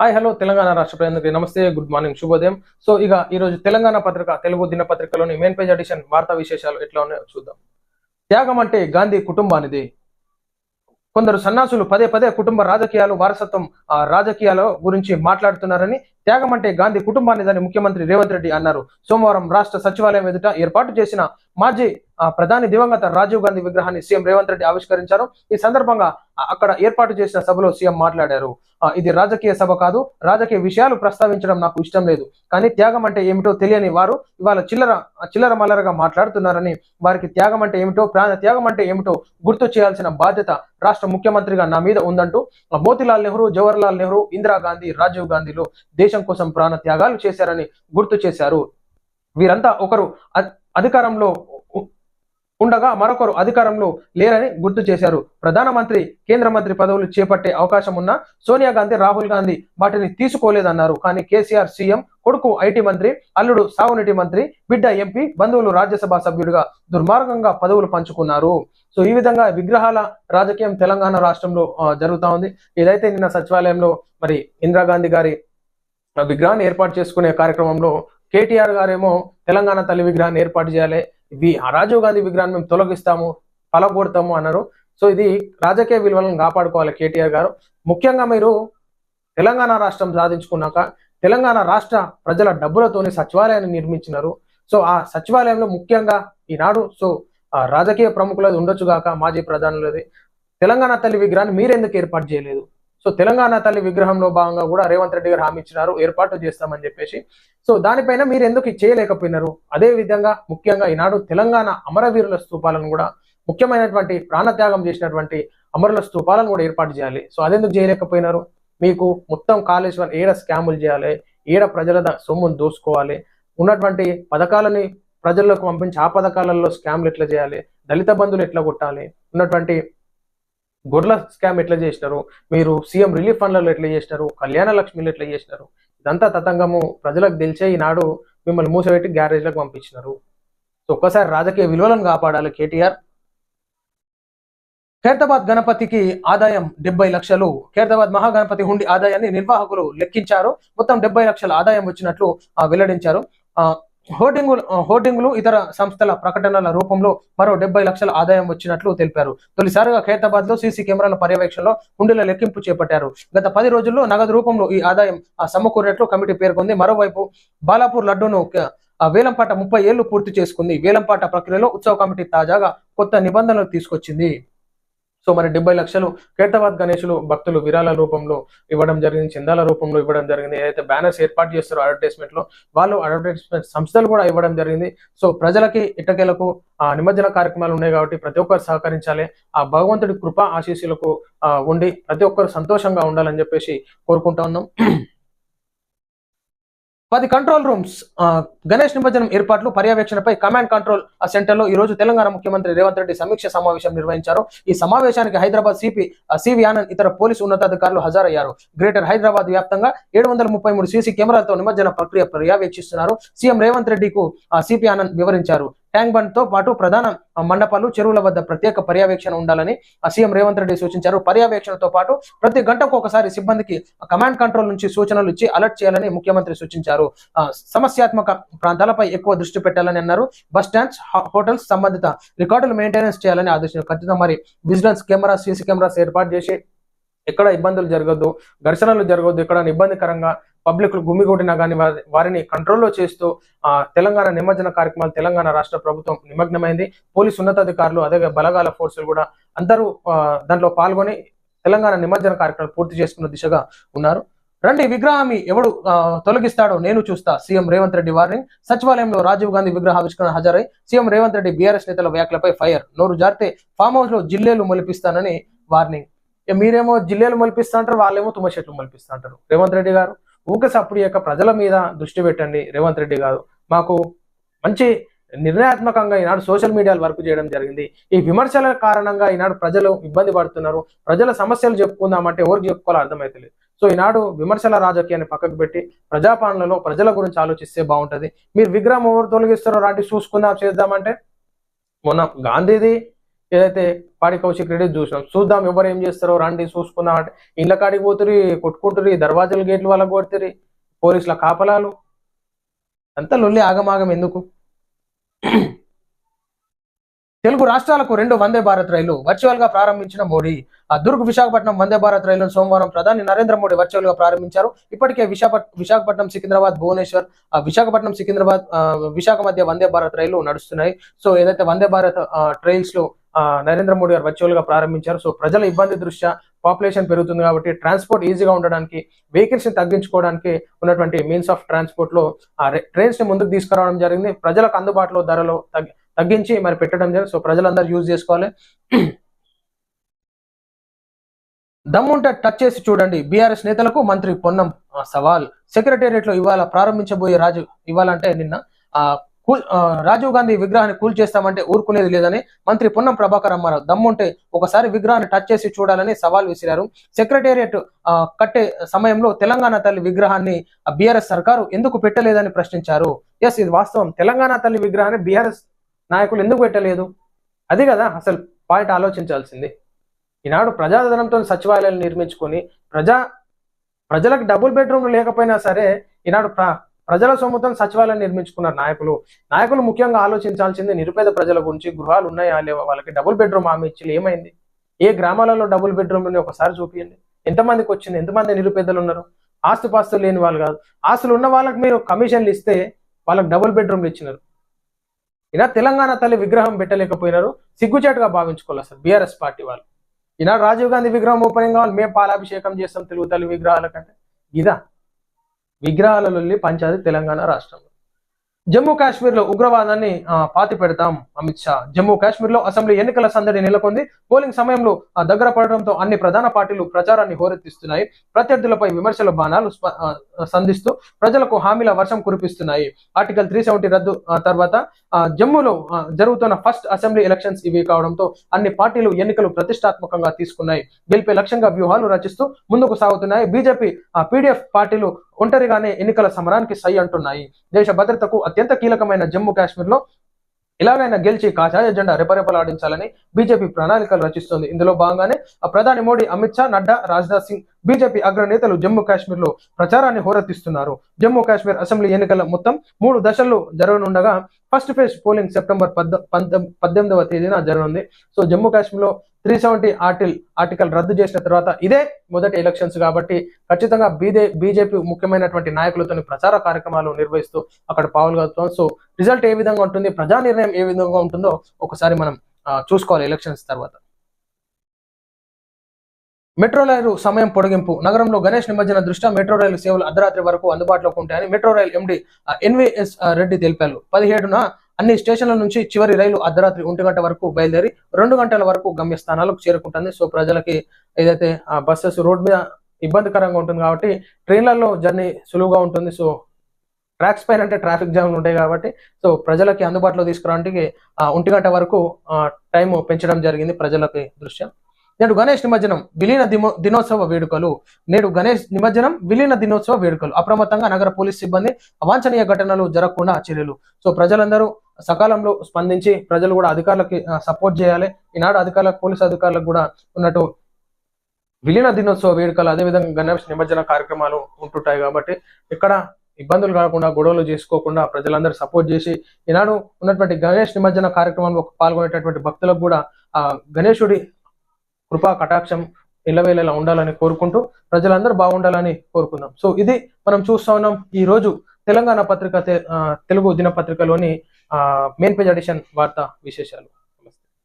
Hi hello Telangana రాష్ట్ర ప్రజలకు నమస్తే గుడ్ మార్నింగ్ శుభోదయం. సో ఇక ఈరోజు తెలంగాణ పత్రిక తెలుగు దినపత్రికలోని మెయిన్ పేజ్ ఎడిషన్ వార్తా విశేషాలు ఎట్లా ఉన్నాయో చూద్దాం. త్యాగం అంటే గాంధీ కుటుంబానిది. కొందరు సన్నాసులు పదే పదే కుటుంబ రాజకీయాలు వారసత్వం ఆ రాజకీయాల గురించి మాట్లాడుతున్నారని త్యాగం అంటే గాంధీ కుటుంబానిదని ముఖ్యమంత్రి రేవంత్ రెడ్డి అన్నారు. సోమవారం రాష్ట్ర సచివాలయం ఎదుట ఏర్పాటు చేసిన మాజీ ప్రధాని దివంగత రాజీవ్ గాంధీ విగ్రహాన్ని సీఎం రేవంత్ రెడ్డి ఆవిష్కరించారు. ఈ సందర్భంగా అక్కడ ఏర్పాటు చేసిన సభలో సీఎం మాట్లాడారు. ఇది రాజకీయ సభ కాదు రాజకీయ విషయాలు ప్రస్తావించడం నాకు ఇష్టం లేదు. కానీ త్యాగం అంటే ఏమిటో తెలియని వారు ఇవాళ చిల్లర చిల్లర మల్లరగా మాట్లాడుతున్నారని వారికి త్యాగం అంటే ఏమిటో ప్రాణ త్యాగం అంటే ఏమిటో గుర్తు చేయాల్సిన బాధ్యత రాష్ట్ర ముఖ్యమంత్రిగా నా మీద ఉందంటూ మోతిలాల్ నెహ్రూ జవహర్లాల్ నెహ్రూ ఇందిరాగాంధీ రాజీవ్ గాంధీలు దేశ దేశం కోసం ప్రాణ త్యాగాలు చేశారని గుర్తు చేశారు. వీరంతా ఒకరు అధికారంలో ఉండగా మరొకరు అధికారంలో లేరని గుర్తు చేశారు. ప్రధానమంత్రి కేంద్ర మంత్రి పదవులు చేపట్టే అవకాశం ఉన్న సోనియా గాంధీ రాహుల్ గాంధీ వాటిని తీసుకోలేదన్నారు. కానీ కేసీఆర్ సీఎం కొడుకు ఐటీ మంత్రి అల్లుడు సాగునీటి మంత్రి బిడ్డ ఎంపీ బంధువులు రాజ్యసభ సభ్యుడిగా దుర్మార్గంగా పదవులు పంచుకున్నారు. సో ఈ విధంగా విగ్రహాల రాజకీయం తెలంగాణ రాష్ట్రంలో జరుగుతూ ఉంది. ఏదైతే నిన్న సచివాలయంలో మరి ఇందిరాగాంధీ గారి విగ్రహాన్ని ఏర్పాటు చేసుకునే కార్యక్రమంలో కేటీఆర్ గారేమో తెలంగాణ తల్లి విగ్రహాన్ని ఏర్పాటు చేయాలి. ఇవి ఆ రాజీవ్ గాంధీ విగ్రహాన్ని మేము తొలగిస్తాము పలగొడతాము అన్నారు. సో ఇది రాజకీయ విలువలను కాపాడుకోవాలి కేటీఆర్ గారు. ముఖ్యంగా మీరు తెలంగాణ రాష్ట్రం సాధించుకున్నాక తెలంగాణ రాష్ట్ర ప్రజల డబ్బులతోనే సచివాలయాన్ని నిర్మించినారు. సో ఆ సచివాలయంలో ముఖ్యంగా ఈనాడు సో ఆ రాజకీయ ప్రముఖులది ఉండొచ్చు గాక మాజీ ప్రధానులది. తెలంగాణ తల్లి విగ్రహాన్ని మీరెందుకు ఏర్పాటు చేయలేదు? సో తెలంగాణ తల్లి విగ్రహంలో భాగంగా కూడా రేవంత్ రెడ్డి గారు హామీ ఇచ్చినారు ఏర్పాటు చేస్తామని చెప్పేసి. సో దానిపైన మీరు ఎందుకు చేయలేకపోయినారు? అదే విధంగా ముఖ్యంగా ఈనాడు తెలంగాణ అమరవీరుల స్తూపాలను కూడా ముఖ్యమైనటువంటి ప్రాణత్యాగం చేసినటువంటి అమరుల స్తూపాలను కూడా ఏర్పాటు చేయాలి. సో అదెందుకు చేయలేకపోయినారు? మీకు మొత్తం కాళేశ్వరం ఏడ స్కాములు చేయాలి? ఏడ ప్రజల సొమ్మును దోసుకోవాలి? ఉన్నటువంటి పథకాలని ప్రజల్లోకి పంపించి ఆ పథకాలలో స్కామ్లు ఎట్లా చేయాలి? దళిత బంధువులు ఎట్లా కొట్టాలి? ఉన్నటువంటి గొర్రెల స్కామ్ ఎట్లా చేసినారు? మీరు సీఎం రిలీఫ్ ఫండ్లలో ఎట్లా చేసినారు? కళ్యాణ లక్ష్మిలు ఎట్లా చేసినారు? ఇదంతా తతంగము ప్రజలకు తెలిసే ఈనాడు మిమ్మల్ని మూసపెట్టి గ్యారేజ్లకు పంపించినారు. సో ఒక్కసారి రాజకీయ విలువలను కాపాడాలి కేటీఆర్. ఖైరతాబాద్ గణపతికి ఆదాయం డెబ్బై లక్షలు. ఖైరతాబాద్ మహాగణపతి హుండి ఆదాయాన్ని నిర్వాహకులు లెక్కించారు. మొత్తం డెబ్బై లక్షల ఆదాయం వచ్చినట్లు ఆ, వెల్లడించారు. హోర్డింగులు హోర్డింగులు ఇతర సంస్థల ప్రకటనల రూపంలో మరో డెబ్బై లక్షల ఆదాయం వచ్చినట్లు తెలిపారు. తొలిసారిగా ఖైరతాబాద్లో సీసీ కెమెరాల పర్యవేక్షణలో హుండీల లెక్కింపు చేపట్టారు. గత పది రోజుల్లో నగదు రూపంలో ఈ ఆదాయం సమకూరినట్లు కమిటీ పేర్కొంది. మరోవైపు బాలాపూర్ లడ్డూను వేలంపాట ముప్పై ఏళ్ళు పూర్తి చేసుకుంది. వేలంపాట ప్రక్రియలో ఉత్సవ కమిటీ తాజాగా కొత్త నిబంధనలు తీసుకొచ్చింది. సో మరి డెబ్బై లక్షలు కేటాబాద్ గణేషులు భక్తులు విరాళ రూపంలో ఇవ్వడం జరిగింది చందాల రూపంలో ఇవ్వడం జరిగింది. ఏదైతే బ్యానర్స్ ఏర్పాటు చేస్తారో అడ్వర్టైజ్మెంట్లో వాళ్ళు అడ్వర్టైజ్మెంట్ సంస్థలు కూడా ఇవ్వడం జరిగింది. సో ప్రజలకి ఇటకేలకు ఆ నిమజ్జన కార్యక్రమాలు ఉన్నాయి కాబట్టి ప్రతి ఒక్కరు సహకరించాలి. ఆ భగవంతుడి కృప ఆశీస్సులకు ఉండి ప్రతి ఒక్కరు సంతోషంగా ఉండాలని చెప్పేసి కోరుకుంటా ఉన్నాం. పది కంట్రోల్ రూమ్స్ ఆ, గణేష్ నిమజ్జనం ఏర్పాట్లు పర్యవేక్షణపై కమాండ్ కంట్రోల్ సెంటర్లో ఈ రోజు తెలంగాణ ముఖ్యమంత్రి రేవంత్ రెడ్డి సమీక్ష సమావేశం నిర్వహించారు. ఈ సమావేశానికి హైదరాబాద్ సిపి సివి ఆనంద్ ఇతర పోలీసు ఉన్నతాధికారులు హాజరయ్యారు. గ్రేటర్ హైదరాబాద్ వ్యాప్తంగా ఏడు వందల ముప్పై మూడు సీసీ కెమెరాలతో నిమజ్జన ప్రక్రియ పర్యవేక్షిస్తున్నారు. సీఎం రేవంత్ రెడ్డికు ఆ, సిపి ఆనంద్ వివరించారు. ట్యాంక్ బండ్తో పాటు ప్రధాన మండపాలు చెరువుల వద్ద ప్రత్యేక పర్యవేక్షణ ఉండాలని సీఎం రేవంత్ రెడ్డి సూచించారు. పర్యవేక్షణతో పాటు ప్రతి గంటకు ఒకసారి సిబ్బందికి కమాండ్ కంట్రోల్ నుంచి సూచనలు ఇచ్చి అలర్ట్ చేయాలని ముఖ్యమంత్రి సూచించారు. సమస్యాత్మక ప్రాంతాలపై ఎక్కువ దృష్టి పెట్టాలని అన్నారు. బస్ స్టాండ్స్ హోటల్స్ సంబంధిత రికార్డులు మెయింటెనెన్స్ చేయాలని ఆదేశించారు. ఖచ్చితంగా మరి విజిలెన్స్ కెమెరా సీసీ కెమెరాస్ ఏర్పాటు చేసి ఎక్కడ ఇబ్బందులు జరగద్దు ఘర్షణలు జరగద్దు ఎక్కడ ఇబ్బందికరంగా పబ్లిక్ గుమిగూడినా కానీ వారి- వారిని కంట్రోల్లో చేస్తూ ఆ, తెలంగాణ నిమజ్జన కార్యక్రమాలు తెలంగాణ రాష్ట్ర ప్రభుత్వం నిమగ్నమైంది. పోలీసు ఉన్నతాధికారులు అదే బలగాల ఫోర్సులు కూడా అందరూ దాంట్లో పాల్గొని తెలంగాణ నిమజ్జన కార్యక్రమాలు పూర్తి చేసుకున్న దిశగా ఉన్నారు. రండి విగ్రహాన్ని ఎవడు తొలగిస్తాడో నేను చూస్తా. సీఎం రేవంత్ రెడ్డి వార్నింగ్ సచివాలయంలో రాజీవ్ గాంధీ విగ్రహావిష్కరణ హాజరై సీఎం రేవంత్ రెడ్డి బీఆర్ఎస్ నేతల వ్యాఖ్యలపై ఫైర్. నోరు జారితే ఫామ్ హౌస్లో జిల్లేలు మొలిపిస్తానని వార్నింగ్. మీరేమో జిల్లేలు మొలిపిస్తా అంటారు వాళ్ళేమో తుమ్మ చెట్లు మొలిపిస్తా అంటారు. రేవంత్ రెడ్డి గారు ఊకస్ అప్పుడు యొక్క ప్రజల మీద దృష్టి పెట్టండి. రేవంత్ రెడ్డి గారు మాకు మంచి నిర్ణయాత్మకంగా ఈనాడు సోషల్ మీడియాలో వర్క్ చేయడం జరిగింది. ఈ విమర్శల కారణంగా ఈనాడు ప్రజలు ఇబ్బంది పడుతున్నారు. ప్రజల సమస్యలు చెప్పుకుందామంటే ఎవరికి చెప్పుకోవాలో అర్థమైతలేదు. సో ఈనాడు విమర్శల రాజకీయాన్ని పక్కకు పెట్టి ప్రజాపాలనలో ప్రజల గురించి ఆలోచిస్తే బాగుంటుంది. మీరు విగ్రహం ఎవరు తొలగిస్తారో లాంటివి చూసుకుందాం చేద్దామంటే మొన్న గాంధీది ఏదైతే పాడి కౌశిక్ రెడ్డి చూసినాం చూద్దాం ఎవరు ఏం చేస్తారో రండి చూసుకుందాం అంటే ఇళ్ళ కాడికి పోతురి కొట్టుకుంటురి దర్వాజలు గేట్లు వాళ్ళ కొడుతురి పోలీసుల కాపలాలు. అంతా లొల్లి ఆగమాగం ఎందుకు? తెలుగు రాష్ట్రాలకు రెండు వందే భారత్ రైలు వర్చువల్గా ప్రారంభించిన మోడీ. దుర్గ్ విశాఖపట్నం వందే భారత్ రైలును సోమవారం ప్రధాని నరేంద్ర మోడీ వర్చువల్గా ప్రారంభించారు. ఇప్పటికే విశాఖపట్నం సికింద్రాబాద్ భువనేశ్వర్ విశాఖపట్నం సికింద్రాబాద్ విశాఖ మధ్య వందే భారత్ రైలు నడుస్తున్నాయి. సో ఏదైతే వందే భారత్ ట్రైన్స్లో నరేంద్ర మోడీ గారు వర్చువల్గా ప్రారంభించారు సో ప్రజల ఇబ్బంది దృష్ట్యా పాపులేషన్ పెరుగుతుంది కాబట్టి ట్రాన్స్పోర్ట్ ఈజీగా ఉండడానికి వెహికల్స్ని తగ్గించుకోవడానికి ఉన్నటువంటి మీన్స్ ఆఫ్ ట్రాన్స్పోర్ట్లో ట్రైన్స్ని ముందుకు తీసుకురావడం జరిగింది. ప్రజలకు అందుబాటులో ధరలో తగ్గి- తగ్గించి మరి పెట్టడం జరిగింది సో ప్రజలందరూ యూజ్ చేసుకోవాలి. దమ్ముంటే టచ్ చేసి చూడండి. బీఆర్ఎస్ నేతలకు మంత్రి పొన్నం సవాల్. సెక్రటేరియట్లో ఇవాళ ప్రారంభించబోయే రాజు ఇవ్వాలంటే నిన్న ఆ కూల్ రాజీవ్ గాంధీ విగ్రహాన్ని కూల్ చేస్తామంటే ఊరుకునేది లేదని మంత్రి పొన్నం ప్రభాకర్ అమ్మారావు. దమ్ముంటే ఒకసారి విగ్రహాన్ని టచ్ చేసి చూడాలని సవాల్ విసిరారు. సెక్రటేరియట్ కట్టే సమయంలో తెలంగాణ తల్లి విగ్రహాన్ని బీఆర్ఎస్ సర్కారు ఎందుకు పెట్టలేదని ప్రశ్నించారు? ఎస్ ఇది వాస్తవం. తెలంగాణ తల్లి విగ్రహాన్ని బీఆర్ఎస్ నాయకులు ఎందుకు పెట్టలేదు? అది కదా అసలు పాయింట్ ఆలోచించాల్సింది. ఈనాడు ప్రజాధనంతో సచివాలయాలు నిర్మించుకొని ప్రజా ప్రజలకు డబుల్ బెడ్రూమ్ లేకపోయినా సరే ఈనాడు ప్ర ప్రజల సొమ్ముతో సచివాలయం నిర్మించుకున్నారు నాయకులు. నాయకులు ముఖ్యంగా ఆలోచించాల్సింది నిరుపేద ప్రజల గురించి గృహాలు ఉన్నాయా లేవా? వాళ్ళకి డబుల్ బెడ్రూమ్ హామీ ఇచ్చి ఏమైంది? ఏ గ్రామాలలో డబుల్ బెడ్రూమ్ ఒకసారి చూపించండి ఎంతమందికి వచ్చింది? ఎంతమంది నిరుపేదలు ఉన్నారు? ఆస్తుపాస్తులు లేని వాళ్ళు కాదు. ఆస్తులు ఉన్న వాళ్ళకి మీరు కమిషన్లు ఇస్తే వాళ్ళకి డబుల్ బెడ్రూమ్లు ఇచ్చినారు. ఇలా తెలంగాణ తల్లి విగ్రహం పెట్టలేకపోయినారు సిగ్గుచేటుగా భావించుకోవాలి సార్ బీఆర్ఎస్ పార్టీ వాళ్ళు. ఈనాడు రాజీవ్ గాంధీ విగ్రహం ఓపెనింగ్ కావాలి మేము పాలాభిషేకం చేస్తాం తెలుగు తల్లి విగ్రహాల కంటే. ఇదా. విగ్రహాలలో పంచాది తెలంగాణ రాష్ట్రంలో. జమ్మూ కాశ్మీర్లో ఉగ్రవాదాన్ని పాతి పెడతాం అమిత్ షా. జమ్మూ కాశ్మీర్లో అసెంబ్లీ ఎన్నికల సందడి నెలకొంది. పోలింగ్ సమయంలో దగ్గర పడడంతో అన్ని ప్రధాన పార్టీలు ప్రచారాన్ని హోరెత్తిస్తున్నాయి. ప్రత్యర్థులపై విమర్శల బాణాలు సంధిస్తూ ప్రజలకు హామీల వర్షం కురిపిస్తున్నాయి. ఆర్టికల్ త్రీ సెవెంటీ రద్దు తర్వాత ఆ, జమ్మూలో జరుగుతున్న ఫస్ట్ అసెంబ్లీ ఎలక్షన్స్ ఇవి కావడంతో అన్ని పార్టీలు ఎన్నికలు ప్రతిష్టాత్మకంగా తీసుకున్నాయి. గెలిపే లక్ష్యంగా వ్యూహాలు రచిస్తూ ముందుకు సాగుతున్నాయి. బీజేపీ పీడీఎఫ్ పార్టీలు ఒంటరిగానే ఎన్నికల సమరానికి సై అంటున్నాయి. దేశ భద్రతకు అత్యంత కీలకమైన జమ్మూ కాశ్మీర్లో ఎలాగైనా గెలిచి కాషాయ జెండా రెపరెపలాడించాలని బీజేపీ ప్రణాళికలు రచిస్తోంది. ఇందులో భాగంగానే ఆ ప్రధాని మోడీ అమిత్ షా నడ్డా రాజ్నాథ్ సింగ్ బీజేపీ అగ్రనేతలు జమ్మూ కాశ్మీర్లో ప్రచారాన్ని హోరెత్తిస్తున్నారు. జమ్మూ కాశ్మీర్ అసెంబ్లీ ఎన్నికల మొత్తం మూడు దశల్లో జరగనుండగా ఫస్ట్ ఫేజ్ పోలింగ్ సెప్టెంబర్ పద్ద పద్దెనిమిదవ తేదీన జరగనుంది. సో జమ్మూ కాశ్మీర్లో త్రీ సెవెంటీ ఆర్టిల్ ఆర్టికల్ రద్దు చేసిన తర్వాత ఇదే మొదటి ఎలక్షన్స్ కాబట్టి ఖచ్చితంగా బీదే బీజేపీ ముఖ్యమైనటువంటి నాయకులతో ప్రచార కార్యక్రమాలు నిర్వహిస్తూ అక్కడ పాల్గొతాం సో రిజల్ట్ ఏ విధంగా ఉంటుంది ప్రజా నిర్ణయం ఏ విధంగా ఉంటుందో ఒకసారి మనం చూసుకోవాలి ఎలక్షన్స్ తర్వాత. మెట్రో రైలు సమయం పొడిగింపు. నగరంలో గణేష్ నిమజ్జన దృష్ట్యా మెట్రో రైలు సేవలు అర్ధరాత్రి వరకు అందుబాటులోకి ఉంటాయని metro rail MD NVS Reddy తెలిపారు. పదిహేడున అన్ని స్టేషన్ల నుంచి చివరి రైలు అర్ధరాత్రి ఒంటి గంట వరకు బయలుదేరి రెండు గంటల వరకు గమ్యస్థానాలకు చేరుకుంటుంది. సో ప్రజలకి ఏదైతే ఆ బస్సెస్ రోడ్ మీద ఇబ్బందికరంగా ఉంటుంది కాబట్టి ట్రైన్లలో జర్నీ సులువుగా ఉంటుంది. సో ట్రాక్స్ పైన అంటే ట్రాఫిక్ జామ్లు ఉంటాయి కాబట్టి సో ప్రజలకి అందుబాటులో తీసుకురావడానికి ఆ, ఒంటి గంట వరకు టైం పెంచడం జరిగింది ప్రజలకి దృష్ట్యా నేడు గణేష్ నిమజ్జనం విలీన దినోత్సవ వేడుకలు. నేడు గణేష్ నిమజ్జనం విలీన దినోత్సవ వేడుకలు. అప్రమత్తంగా నగర పోలీస్ సిబ్బంది అవాంఛనీయ ఘటనలు జరగకుండా చర్యలు. సో ప్రజలందరూ సకాలంలో స్పందించి ప్రజలు కూడా అధికారులకి సపోర్ట్ చేయాలి. ఈనాడు అధికారులకు పోలీస్ అధికారులకు కూడా ఉన్నట్టు విలీన దినోత్సవ వేడుకలు అదేవిధంగా గణేష్ నిమజ్జన కార్యక్రమాలు ఉంటుంటాయి కాబట్టి ఇక్కడ ఇబ్బందులు కాకుండా గొడవలు చేసుకోకుండా ప్రజలందరూ సపోర్ట్ చేసి ఈనాడు ఉన్నటువంటి గణేష్ నిమజ్జన కార్యక్రమంలో పాల్గొనేటటువంటి భక్తులకు కూడా ఆ గణేశుడి కృపా కటాక్షం ఇళ్ళవేళలా ఉండాలని కోరుకుంటూ ప్రజలందరూ బాగుండాలని కోరుకుందాం. సో ఇది మనం చూస్తా ఉన్నాం ఈ రోజు తెలంగాణ పత్రిక ఆ, తెలుగు దినపత్రికలోని మెయిన్ పేజ్ అడిషన్ వార్త విశేషాలు.